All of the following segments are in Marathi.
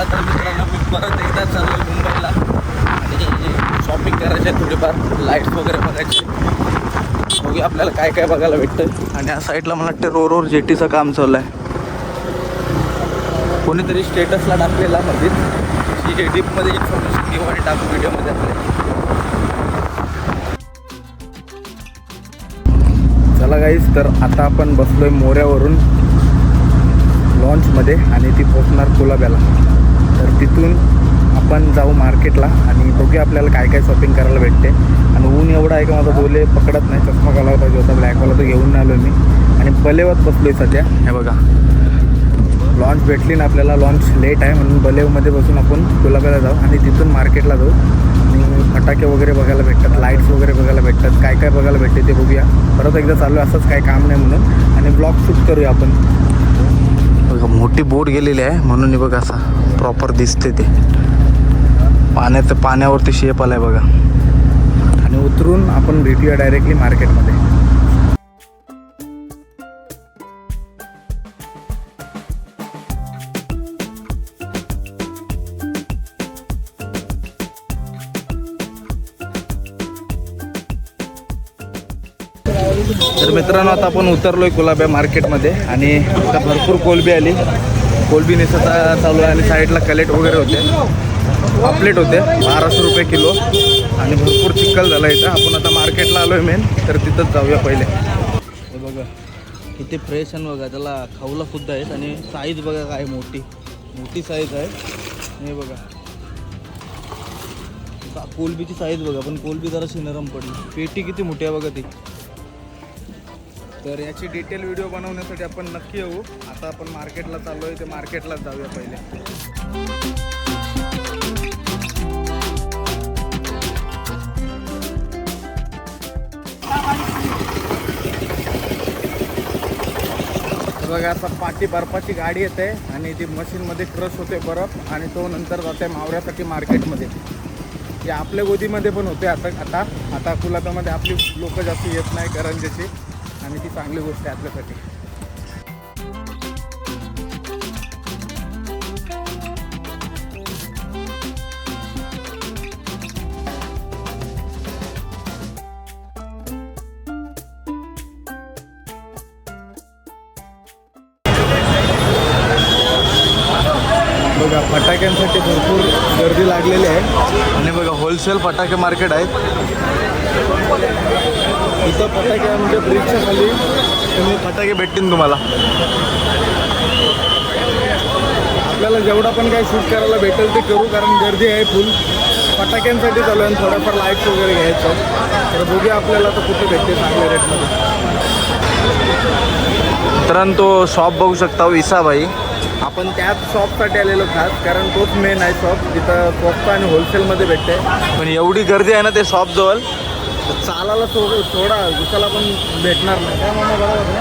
चला तर मित्रांनो मी परत एकदा चाललो मुंबईला. आणि शॉपिंग करायची आहे थोडीफार लाईट्स वगैरे बघायचे. बघूया आपल्याला काय काय बघायला भेटतं आणि या साईडला मला वाटतं रोर रोर जेटीचं काम चालू आहे कोणीतरी स्टेटसला टाकलेला मध्ये की डीपमध्ये इन्फॉर्मेशन घेऊ आणि टाकू व्हिडिओमध्ये आपल्या चला गाईज तर आता आपण बसलोय मोऱ्यावरून लॉन्चमध्ये आणि ती पोचणार कुलाब्याला. तर तिथून आपण जाऊ मार्केटला आणि बघूया आपल्याला काय काय शॉपिंग करायला भेटते. आणि ऊन एवढं आहे का माझा बोले पकडत नाही चष्मा घालायला पाहिजे होता ब्लॅकवाला तर घेऊन आलो मी. आणि बलेवात आहे सध्या. हे बघा. लॉन्च भेटली ना आपल्याला लॉन्च लेट आहे म्हणून बलेवमध्ये बसून आपण कुलाब्याला जाऊ आणि तिथून मार्केटला जाऊ. आणि फटाके वगैरे बघायला भेटतात लाईट्स वगैरे बघायला भेटतात काय काय बघायला भेटते ते बघूया. परत एकदा चालू आहे असंच काही काम नाही म्हणून. आणि ब्लॉग शूट करूया आपण. बघा मोठी बोट गेलेली आहे. म्हणून बघा असा प्रॉपर दिसते ते. पाण्यात पाण्यावरती शेप आलाय बघा. आणि उतरून आपण भेटूया डायरेक्टली मार्केटमध्ये तर मित्रांनो आता आपण उतरलोय कुलाब्या मार्केटमध्ये आणि आता भरपूर कोलबी आली. कोलबी निसता चालू आहे आणि साईडला कलेट वगैरे होते. पापलेट होते बाराशे रुपये किलो. आणि भरपूर चिखल झाला इथं. आपण आता मार्केटला आलोय मेन तर तिथंच जाऊया पहिले. हे बघा किती फ्रेश आहे बघा त्याला खाऊला सुद्धा आहेत आणि साईज बघा काय मोठी. मोठी साईज आहे. हे बघा. कोलबीची साईज बघा पण कोलबी जराशी नरम पडली. पेटी किती मोठी आहे बघा ती. तर याची डिटेल व्हिडिओ बनवण्यासाठी आपण नक्की येऊ. आता आपण मार्केटला चाललो आहे ते मार्केटलाच जाऊया पहिले. बघा आता पाठी बर्फाची गाडी येते आणि ती मशीनमध्ये क्रश होते बर्फ आणि तो नंतर जाते मावऱ्यासाठी मार्केटमध्ये ते आपल्या गोदीमध्ये पण होते आता आता आता कुलाब्यामध्ये आपली लोक जास्त येत नाही करंजेची आणि ती चांगली गोष्ट आहे आपल्यासाठी. बघा फटाक्यांसाठी भरपूर गर्दी लागलेली आहे. आणि बघा होलसेल फटाके मार्केट आहे इथं फटाके म्हणजे ब्रिजच्या खाली तुम्ही फटाके भेटतील तुम्हाला. आपल्याला जेवढा पण काही शूट करायला भेटेल ते करू कारण गर्दी आहे फुल फटाक्यांसाठी चालू आहे आणि थोडंफार लाईट्स वगैरे घ्यायचं. तर बघूया आपल्याला तर कुठे भेटते चांगल्या रेटमध्ये मित्रांनो तो शॉप बघू शकता हो, विसाबाई आपण त्याच शॉपसाठी आलेलो खास कारण तोच मेन आहे शॉप जिथं स्वस्त आणि होलसेलमध्ये भेटते. पण एवढी गर्दी आहे ना ते शॉपजवळ तर चालायला थोडं थोडा दिसायला पण भेटणार नाही. काय म्हणा बरोबर ना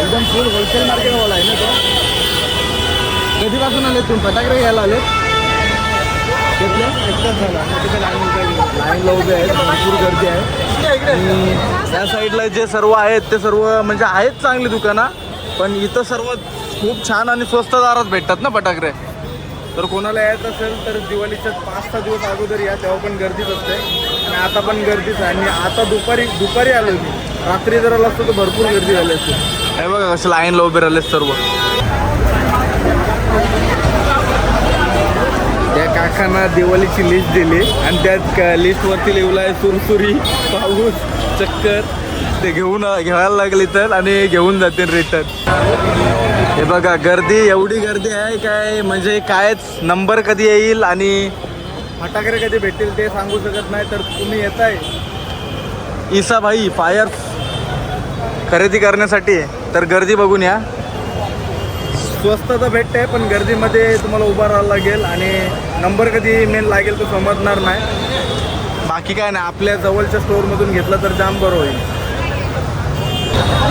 एकदम फुल होलसेल मार्केटवाला आहे ना तो. कधीपासून आले तुम्ही? फटाकडे घ्यायला आले घेतले एकटाच झाला. तिथे लाईनला उभे आहेत. भरपूर गर्दी आहे. आणि त्या साईडला जे सर्व आहेत ते सर्व म्हणजे आहेत चांगली दुकानं. पण इथं सर्व खूप छान आणि स्वस्त दारात भेटतात ना फटाकडे तर कोणाला यायचं असेल तर दिवाळीच्या पाच सहा दिवस अगोदर या तेव्हा पण गर्दीच असते. आता पण गर्दीच आहे आणि आता दुपारी दुपारी आलो मी. रात्री जर आलो असतो तर भरपूर गर्दी झाली असते. हे बघा कसं लाईनला उभे राहिले सर्व. त्या काकांना दिवाळीची लिस्ट दिली आणि त्यात लिस्टवरती लिहिलं आहे सुरसुरी पाऊस चक्कर. ते घेऊन घ्यायला लागले तर आणि घेऊन जातील रिटर्न हे बघा गर्दी एवढी गर्दी आहे काय म्हणजे कायच नंबर कधी येईल आणि फटाकडे कधी भेटतील ते सांगू शकत नाही तर तुम्ही येत आहे इसा भाई फायर खरेदी करण्यासाठी. तर गर्दी बघून या. स्वस्त तर भेटते पण गर्दीमध्ये तुम्हाला उभा राहावं लागेल आणि नंबर कधी मेन लागेल तो समजणार नाही. बाकी काय नाही आपल्या जवळच्या स्टोअरमधून घेतलं तर जाम बरं होईल.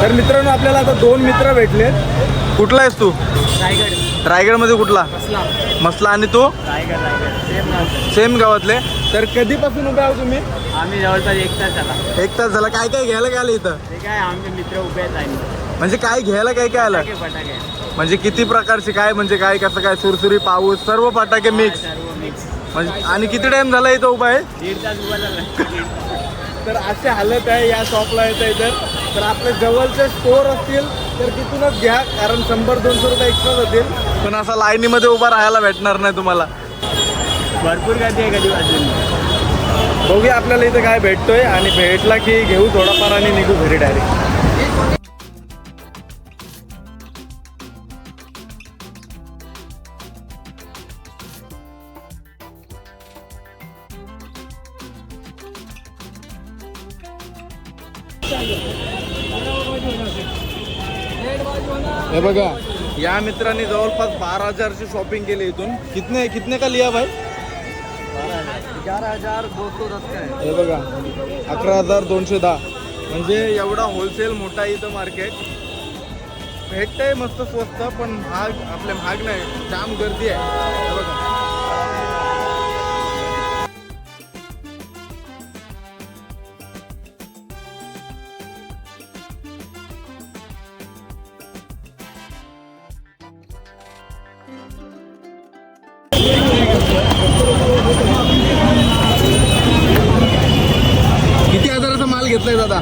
तर मित्रांनो आपल्याला आता दोन मित्र भेटले कुठला आहेस तू? रायगड. रायगडमध्ये कुठला? कसला मसला आणि तू? रायगड रायगड. सेम गावातले. तर कधीपासून उभे आहो तुम्ही? आम्ही जवळपास एक तास झाला. एक तास झाला. काय काय घ्यायला काय आलं इथं? काय आमचे मित्र उभे आहेत म्हणजे काय घ्यायला काय काय आलं? म्हणजे किती प्रकारचे काय म्हणजे काय कसं काय सुरसुरी पाऊस सर्व फटाके मिक्स म्हणजे आणि किती टाइम झाला इथं उभा आहे? दीड तास उभा झाला. तर अशी हालत आहे या शॉपला येतं इथं तर आपले जवळचे स्टोर असतील तर तिथूनच घ्या कारण शंभर दोनशे रुपये एक्स्ट्रा जातील. पण असा लाईनीमध्ये उभा राहायला भेटणार नाही तुम्हाला. भरपूर गर्दी आहे कधी वाजून बघूया आपल्याला इथं काय भेटतोय आणि भेटला की घेऊ थोडाफार आणि निघू घरी डायरेक्ट हे बघा. या मित्रांनी जवळपास बारा हजारची शॉपिंग केली इथून. कितने कितने का लिया भाई? ग्यारह हजार है बघा. अकरा हजार दोनशे दहा. म्हणजे एवढा होलसेल मोठा इथं मार्केट भेटतंय मस्त स्वस्त पण महाग आपले महाग नाही. जाम गर्दी आहे. हे बघा. घेतलाय दादा.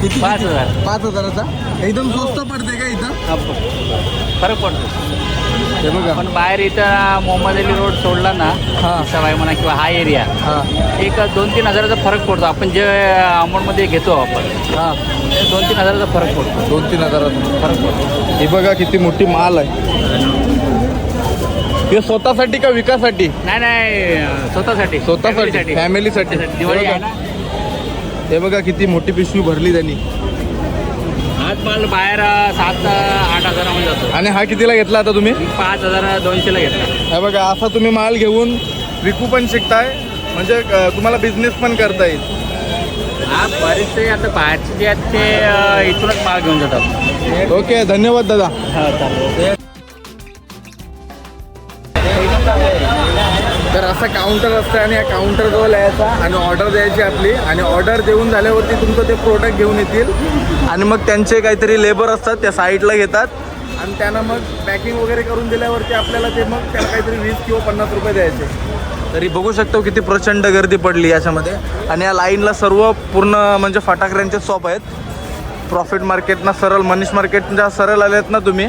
किती पाच हजार. पाच हजाराचा? एकदम स्वस्त पडते का इथं? फरक पडतो. हे बघा. पण बाहेर इथं मोहम्मद अली रोड सोडला ना हा. सवाई म्हणा किंवा हा एरिया हा. एक दोन तीन हजाराचा फरक पडतो. आपण जे अमाऊंटमध्ये घेतो आपण हा. ते दोन तीन हजाराचा फरक पडतो. दोन तीन हजाराचा. फरक पडतो. हे बघा किती मोठी माल आहे. हे स्वतःसाठी का विकासाठी? नाही नाही स्वतःसाठी. स्वतःसाठी Family फॅमिलीसाठी साठी. दिवाळी आहे ना. हे बघा किती मोठी पिशवी भरली त्यांनी. आज माल बाहेर सात आठ हजारामध्ये जातो. आणि हा कितीला घेतला आता तुम्ही? पाच हजार दोनशेला घेतला. हे बघा असा तुम्ही माल घेऊन विकू पण शिकताय. म्हणजे तुम्हाला बिझनेस पण करता येईल. हा बरेचसे आता बाहेरचे जे आहेत ते इथूनच माल घेऊन जातात. ओके धन्यवाद दादा. हा चालेल. असा काउंटर असतं आणि या काउंटरजवळ यायचा आणि ऑर्डर द्यायची आपली. आणि ऑर्डर देऊन झाल्यावरती तुमचं ते प्रोडक्ट घेऊन येतील. आणि मग त्यांचे काहीतरी लेबर असतात त्या साईडला घेतात. आणि त्यांना मग पॅकिंग वगैरे करून दिल्यावरती आपल्याला ते मग त्याला काहीतरी वीस किंवा पन्नास रुपये द्यायचे. तरी बघू शकतो किती प्रचंड गर्दी पडली याच्यामध्ये. आणि या लाईनला सर्व पूर्ण म्हणजे फटाकऱ्यांचे शॉप आहेत. प्रॉफिट मार्केटना सरळ मनीष मार्केटच्या सरळ आलेत ना तुम्ही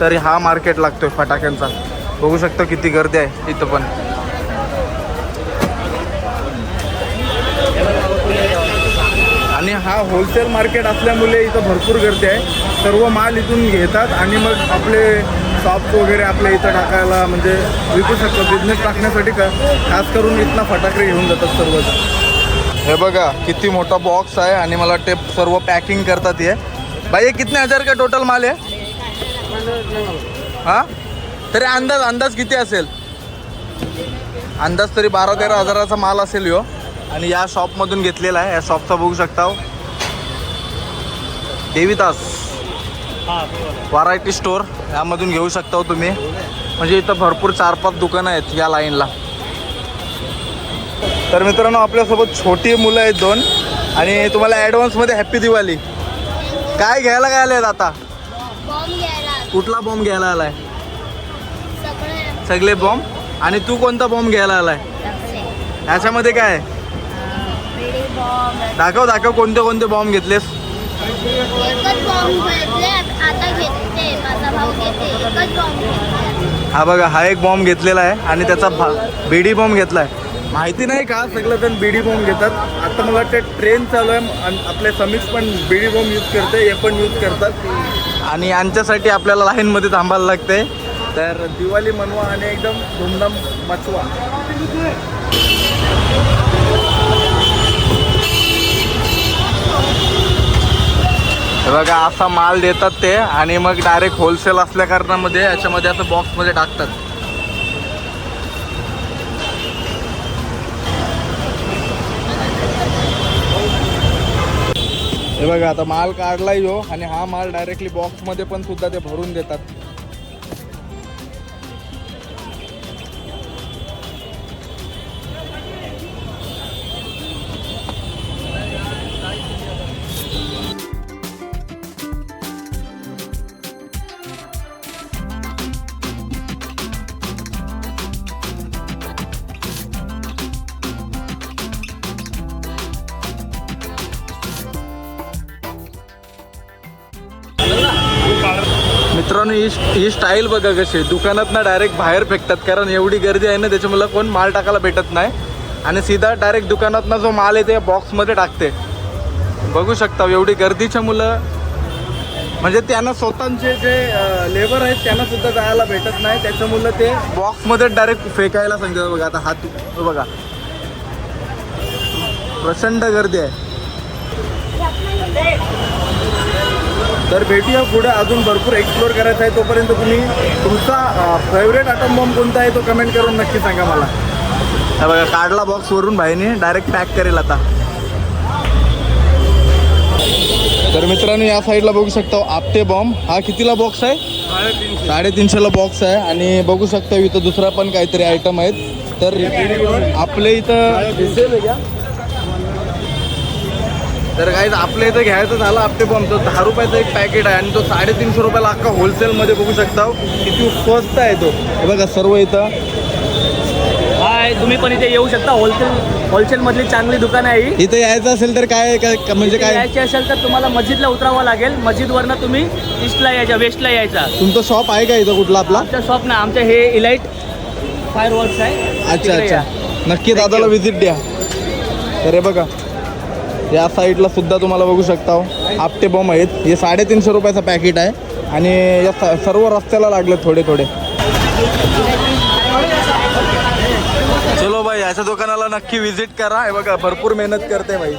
तरी हा मार्केट लागतोय फटाक्यांचा. बघू शकतो किती गर्दी आहे इथं पण आणि हा होलसेल मार्केट असल्यामुळे इथं भरपूर गर्दी आहे. सर्व माल इथून घेतात आणि मग आपले शॉप वगैरे आपल्या इथं टाकायला म्हणजे विकू शकतात. बिझनेस टाकण्यासाठी का खास करून इथनं फटाके घेऊन जातात सर्वजण. हे बघा किती मोठा बॉक्स आहे आणि मला ते सर्व पॅकिंग करतात हे. भाई हे कितने हजार का टोटल माल आहे हा? तरी अंदाज अंदाज किती असेल? अंदाज तरी बारा तेरा हजाराचा माल असेल यो. आणि या शॉपमधून घेतलेला आहे. या शॉपचा बघू शकता हो. देवीदास व्हरायटी स्टोर यामधून घेऊ शकता हो तुम्ही. म्हणजे इथं भरपूर चार पाच दुकानं आहेत या लाईनला. तर मित्रांनो आपल्यासोबत छोटी मुलं आहेत दोन. आणि तुम्हाला ॲडव्हान्समध्ये हॅप्पी दिवाळी. काय घ्यायला काय आले आता? कुठला बॉम्ब घ्यायला आलाय? सगळे. सगळे बॉम्ब? आणि तू कोणता बॉम्ब घ्यायला आलाय? ह्याच्यामध्ये काय? दाखव दाखव कोणते कोणते बॉम्ब घेतलेस. एकच बॉम्ब घेतले आता घेते माझा भाऊ घेते एकच बॉम्ब घेतले. हा बघा हा एक बॉम्ब घेतलेला आहे आणि त्याचा भा बीडी बॉम्ब घेतला आहे माहिती नाही का? सगळं जण बीडी बॉम्ब घेतात. आता मला वाटतं ट्रेन चालू आहे आणि आपले समीक्स पण बीडी बॉम्ब यूज करते हे पण यूज करतात. आणि यांच्यासाठी आपल्याला लाईनमध्ये थांबायला लागते. तर दिवाळी मनवा आणि एकदम धुमधाम मचवा. बघा असा माल देतात ते आणि मग डायरेक्ट होलसेल असल्या कारणामध्ये याच्यामध्ये असं बॉक्समध्ये टाकतात. हे बघा आता माल काढलाय हो आणि हा माल डायरेक्टली बॉक्समध्ये पण सुद्धा ते भरून देतात. मित्रांनो ही ही स्टाईल बघा कशी दुकानात ना डायरेक्ट बाहेर फेकतात कारण एवढी गर्दी आहे ना त्याच्यामुळे कोण माल टाकायला भेटत नाही. आणि सीधा डायरेक्ट दुकानात ना जो माल आहे ते बॉक्समध्ये टाकते. बघू शकता एवढी गर्दीच्या मुलं म्हणजे त्यांना स्वतःचे जे लेबर आहेत त्यांना सुद्धा जायला भेटत नाही. त्याच्यामुळं ते बॉक्समध्ये डायरेक्ट फेकायला सांगतात. बघा आता हात बघा. प्रचंड गर्दी आहे. तर भेटूया पुढे. अजून भरपूर एक्सप्लोर करायचं आहे. तोपर्यंत तुम्ही तुमचा फेवरेट आटम बॉम्ब कोणता आहे तो कमेंट करून नक्की सांगा मला. बघा काढला बॉक्स वरून भाईने डायरेक्ट पॅक करेल आता. तर मित्रांनो या साईडला बघू शकता आपटे बॉम्ब हा कितीला बॉक्स आहे? साडेतीनशेला बॉक्स आहे. आणि बघू शकता इथं दुसरा पण काहीतरी आयटम आहेत. तर आपल्या इथं तर काय आपल्या इथं घ्यायचं झालं आपटे बॉम्ब तो दहा रुपयाचा एक पॅकेट आहे आणि तो साडेतीनशे रुपयाला अख्खा होलसेलमध्ये बघू शकता. किती स्वस्त आहे तो. हे बघा सर्व इथं. हाय तुम्ही पण इथे येऊ शकता. होलसेल होलसेलमधली चांगली दुकान आहे ही. इथं यायचं असेल तर काय काय म्हणजे इथे काय? यायचे असेल तर तुम्हाला मस्जिदला उतरावं लागेल. मस्जिदवरनं तुम्ही ईस्टला यायचा वेस्टला यायचा. तुमचं शॉप आहे का इथं कुठला आपला? आमच्या शॉप ना आमच्या हे इलाइट फायर वर्क्स आहे. अच्छा तिकडे अच्छा. या. नक्की दादाला व्हिजिट द्या. तर हे बघा. या साईडला सुद्धा तुम्हाला बघू शकता. हो. आपटे बॉम्ब आहेत. हे साडेतीनशे रुपयाचं पॅकेट आहे. आणि या स- सर्व रस्त्याला लागले थोडे थोडे. चलो भाई याच्या दुकानाला नक्की व्हिजिट करा. हे बघा भरपूर मेहनत करते भाई.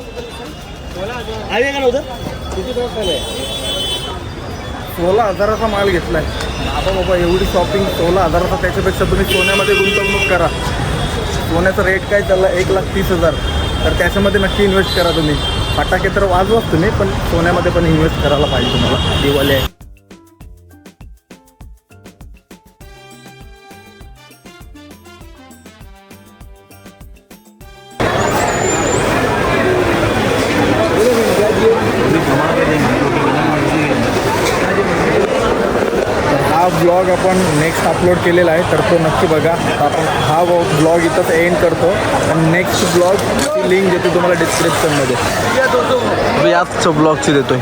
सोळा हजाराचा माल घेतलाय. बाबा बाबा एवढी शॉपिंग सोळा हजाराचा त्याच्यापेक्षा तुम्ही सोन्यामध्ये गुंतवणूक करा. सोन्याचा रेट काय? चालला एक लाख तीस हजार. तर त्याच्यामध्ये नक्की इन्व्हेस्ट करा तुम्ही. फटाके तर वाजवाच तुम्ही पण सोन्यामध्ये पण इन्व्हेस्ट करायला पाहिजे तुम्हाला. दिवाळी आहे. ब्लॉग आपण नेक्स्ट अपलोड केलेला आहे तर तो नक्की बघा. आपण हा ब्लॉग इथंच एंड करतो. आणि नेक्स्ट ब्लॉग लिंक देतो तुम्हाला डिस्क्रिप्शनमध्ये याच ब्लॉगची देतोय.